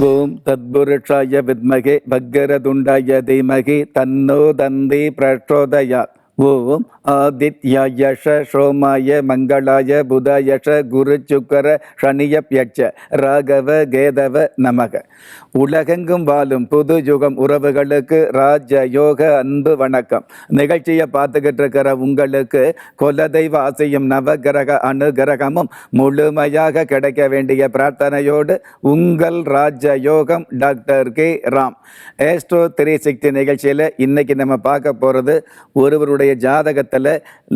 ஓம் தத்புருஷாய வித்மகே பக்கரதுண்டாய தீமகி தன்னோ தந்தி பிரச்சோதயா ஓம் ஆதித்யாயஷ சோமாய மங்களாய புதாயஷ குரு சுக்கர சனியப்யட்ச ராகவ கேதவ நமக. உலகெங்கும் வாழும் புது யுகம் உறவுகளுக்கு ராஜ யோக அன்பு வணக்கம். நிகழ்ச்சியை பார்த்துக்கிட்டு இருக்கிற உங்களுக்கு குலதெய்வ ஆசையும் நவகிரக அனுகிரகமும் முழுமையாக கிடைக்க வேண்டிய பிரார்த்தனையோடு உங்கள் ராஜ யோகம் doctor K Ram. Astro three sixty நிகழ்ச்சியில் இன்னைக்கு நம்ம பார்க்க போகிறது ஒருவருடைய ஜாதகத்தில்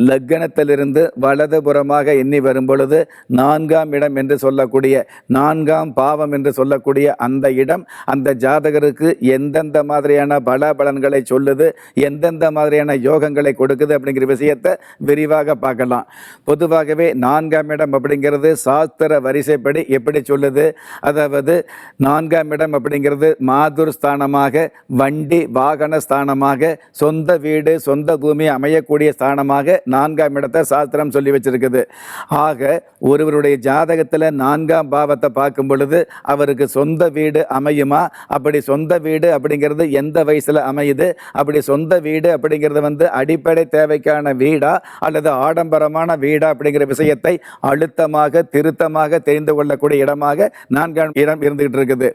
லக்னத்திலிருந்து வலதுபுறமாக எண்ணி வரும் பொழுது நான்காம் இடம் என்று சொல்லக்கூடிய நான்காம் பாவம் என்று சொல்லக்கூடிய அந்த இடம் அந்த ஜாதகருக்கு எந்தெந்த மாதிரியான பலாபலன்களை சொல்லுது எந்தெந்த மாதிரியான யோகங்களை கொடுக்குது அப்படிங்கிற விஷயத்தை விரிவாக பார்க்கலாம். பொதுவாகவே நான்காம் இடம் அப்படிங்கிறது சாஸ்திர வரிசைப்படி எப்படி சொல்லுது? அதாவது நான்காம் இடம் அப்படிங்கிறது மாதுர் ஸ்தானமாக வண்டி வாகன ஸ்தானமாக சொந்த வீடு சொந்த பூமி அமையக்கூடிய ஸ்தானமாக நான்காம் இடத்தை சாஸ்திரம் சொல்லி வச்சிருக்குது. ஆக ஒருவருடைய ஜாதகத்தில் நான்காம் பாவத்தை பார்க்கும் பொழுது அவருக்கு சொந்த வீடு அமையுமா? அப்படி சொந்த வீடு அப்படிங்கிறது எந்த வயசில் அமையுது? அப்படி சொந்த வீடு அப்படிங்கிறது வந்து அடிப்படை தேவைக்கான வீடா? அல்லது ஆடம்பரமான வீடா? அப்படிங்கிற விஷயத்தை அழுத்தமாக திருத்தமாக தெரிந்து கொள்ளக்கூடிய இடமாக நான்காம் இடம் இருந்துகிட்டு இருக்குது.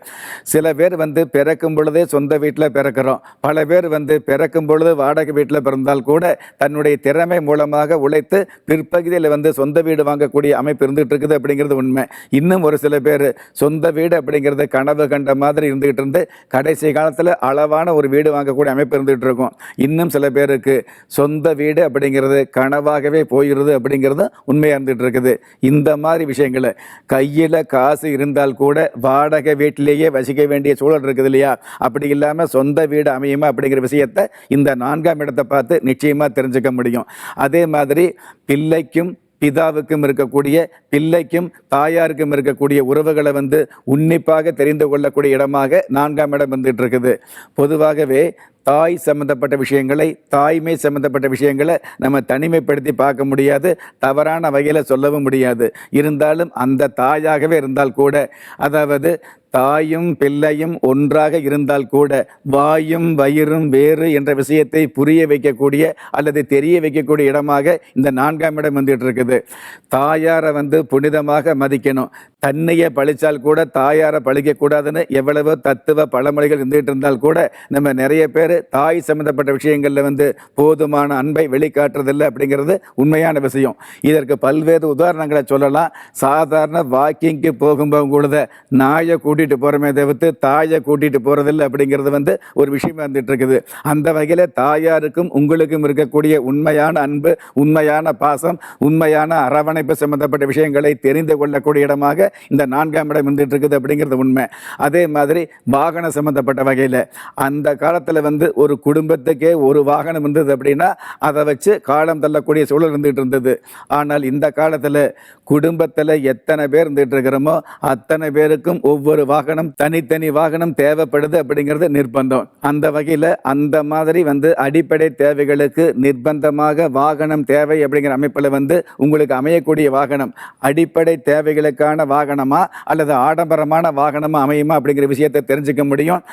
சில பேர் வந்து பிறக்கும் பொழுதே சொந்த வீட்டில் பிறக்கிறோம். பல பேர் வந்து பிறக்கும் பொழுது வாடகை வீட்டில் பிறந்தால் கூட தன்னுடைய திறமை மூலமாக உழைத்து பிற்பகுதியில் வந்து சொந்த வீடு வாங்கக்கூடிய அமைப்பு இருந்துகிட்டு இருக்குது அப்படிங்கிறது உண்மை. இன்னும் ஒரு சில பேர் சொந்த வீடு அப்படிங்கிறது கனவு கண்ட மாதிரி இருந்துகிட்டு இருந்து கடைசி காலத்தில் அளவான ஒரு வீடு வாங்கக்கூடிய அமைப்பு இருந்துகிட்டு இருக்கும். இன்னும் சில பேருக்கு சொந்த வீடு அப்படிங்கிறது கனவாகவே போயிடுது அப்படிங்கிறது உண்மையாக இருந்துகிட்டு இருக்குது. இந்த மாதிரி விஷயங்களை கையில் காசு இருந்தால் கூட வாடகை வீட்டிலேயே வசிக்க வேண்டிய சூழல் இருக்குது இல்லையா? அப்படி இல்லாமல் சொந்த வீடு அமையுமா அப்படிங்கிற விஷயத்தை இந்த நான்காம் இடத்தை பார்த்து நிச்சயமாக தெரிஞ்சுக்க முடியும். அதே மாதிரி பிள்ளைக்கும் பிதாவுக்கும் இருக்கக்கூடிய பிள்ளைக்கும் தாயாருக்கும் இருக்கக்கூடிய உறவுகளை வந்து உன்னிப்பாக தெரிந்து கொள்ளக்கூடிய இடமாக நான்காம் இடம் வந்துட்டு இருக்குது. பொதுவாகவே தாய் சம்பந்தப்பட்ட விஷயங்களை தாய்மை சம்பந்தப்பட்ட விஷயங்களை நம்ம தனிமைப்படுத்தி பார்க்க முடியாது. தவறான வகையில் சொல்லவும் முடியாது. இருந்தாலும் அந்த தாயாகவே இருந்தால் கூட அதாவது தாயும் பிள்ளையும் ஒன்றாக இருந்தால் கூட வாயும் வயிறும் வேறு என்ற விஷயத்தை புரிய வைக்கக்கூடிய அல்லது தெரிய வைக்கக்கூடிய இடமாக இந்த நான்காம் இடம் வந்துட்டு இருக்குது. தாயாரை வந்து புனிதமாக மதிக்கணும். தன்னையே பழிச்சால் கூட தாயாரை பழிக்கக்கூடாதுன்னு எவ்வளவோ தத்துவ பழமொழிகள் இருந்துகிட்டு இருந்தால் கூட நம்ம நிறைய பேர் தாய் சம்மந்தப்பட்ட விஷயங்களில் வந்து போதுமான அன்பை வெளிக்காட்டுறதில்லை அப்படிங்கிறது உண்மையான விஷயம். இதற்கு பல்வேறு உதாரணங்களை சொல்லலாம். சாதாரண வாக்கிங்க்கு போகும்போது கூட நாயை கூட்டிகிட்டு போகிறோமே தவிர்த்து தாயை கூட்டிகிட்டு போகிறதில்லை அப்படிங்கிறது வந்து ஒரு விஷயமா இருந்துட்டு இருக்குது அந்த வகையில் தாயாருக்கும் உங்களுக்கும் இருக்கக்கூடிய உண்மையான அன்பு உண்மையான பாசம் உண்மையான அரவணைப்பு சம்மந்தப்பட்ட விஷயங்களை தெரிந்து கொள்ளக்கூடிய இடமாக இந்த நான்காம் இடம் இருந்துட்டு இருக்குது அப்படிங்கிறது உண்மை. அதே மாதிரி வாகனம் சம்பந்தப்பட்ட வகையில் அந்த காலத்தில் வந்து ஒரு குடும்பத்துக்கே ஒரு வாகனம் இருந்தது அப்படின்னா அதை வச்சு காலம் தள்ளக்கூடிய சூழல் இருந்துகிட்டு இருந்தது. ஆனால் இந்த காலத்தில் குடும்பத்தில் எத்தனை பேர் இருந்துகிட்டு இருக்கிறோமோ அத்தனை பேருக்கும் ஒவ்வொரு வாகனம் தனித்தனி வாகனம் தேவைப்படுது அப்படிங்கிறது நிர்பந்தம். அந்த வகையில் அந்த மாதிரி வந்து அடிப்படை தேவைகளுக்கு நிர்பந்தமாக வாகனம் தேவை அப்படிங்கிற அமைப்பில் வந்து உங்களுக்கு அமையக்கூடிய வாகனம் அடிப்படை தேவைகளுக்கான வாகனம் அல்லது ஆடம்பரமான வாகனமா அமையுமா அப்படிங்கிற விஷயத்தை தெரிஞ்சுக்க முடியும்.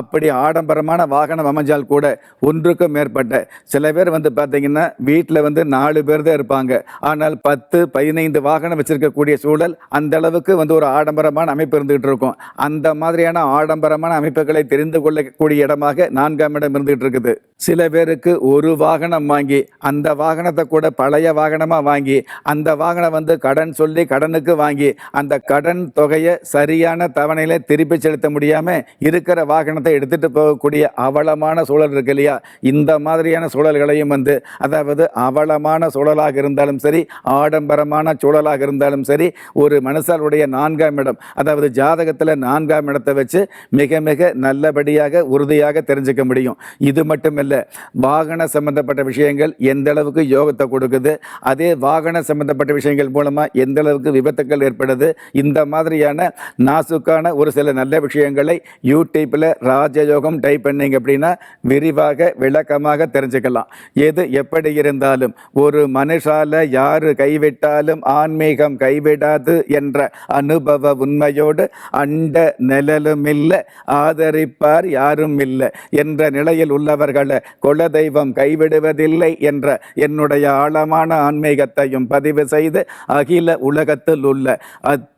அப்படி ஆடம்பரமான வாகனம் அமைஞ்சால் கூட ஒன்றுக்கும் மேற்பட்ட சில பேர் வந்து பார்த்தீங்கன்னா வீட்டில் வந்து நாலு பேர் தான் இருப்பாங்க. ஆனால் பத்து பதினைந்து வாகனம் வச்சிருக்கக்கூடிய சூழல் அந்த அளவுக்கு வந்து ஒரு ஆடம்பரமான அமைப்பு இருந்துகிட்டு இருக்கும். அந்த மாதிரியான ஆடம்பரமான அமைப்புகளை தெரிந்து கொள்ளக்கூடிய இடமாக நான்காம் இடம் இருந்துகிட்டு இருக்குது. சில பேருக்கு ஒரு வாகனம் வாங்கி அந்த வாகனத்தை கூட பழைய வாகனமாக வாங்கி அந்த வாகனம் வந்து கடன் சொல்லி கடனுக்கு வாங்கி அந்த கடன் தொகையை சரியான தவணையில் திருப்பி செலுத்த முடியாமல் இருக்கிற வாகனத்தை எடுத்துகிட்டு போகக்கூடிய அவலமான சூழல் இருக்கு இல்லையா? இந்த மாதிரியான சூழல்களையும் வந்து அதாவது அவலமான சூழலாக இருந்தாலும் சரி ஆடம்பரமான சூழலாக இருந்தாலும் சரி ஒரு மனுஷனுடைய நான்காம் இடம் அதாவது ஜாதகத்தில் நான்காம் இடத்தை வச்சு மிக மிக நல்லபடியாக உறுதியாக தெரிஞ்சுக்க முடியும். இது மட்டும் இல்லை வாகன சம்பந்தப்பட்ட விஷயங்கள் எந்த அளவுக்கு யோகத்தை கொடுக்குது அதே வாகன சம்பந்தப்பட்ட விஷயங்கள் மூலமாக எந்த அளவுக்கு விபத்துக்கள் ஏற்படுது இந்த மாதிரியான நாசுக்கான ஒரு சில நல்ல விஷயங்களை யூடியூப்பில் ராஜயோகம் டைப் பண்ணீங்க அப்படின்னா விரிவாக விளக்கமாக தெரிஞ்சுக்கலாம். எது எப்படி இருந்தாலும் ஒரு மனுஷால யாரு கைவிட்டாலும் ஆன்மீகம் கைவிடாது என்ற அனுபவ உண்மையோடு அண்ட நிழலும் இல்லை ஆதரிப்பார் யாரும் இல்லை என்ற நிலையில் உள்ளவர்களை குலதெய்வம் கைவிடுவதில்லை என்ற என்னுடைய ஆழமான ஆன்மீகத்தையும் பதிவு செய்து அகில உலகத்தில் உள்ள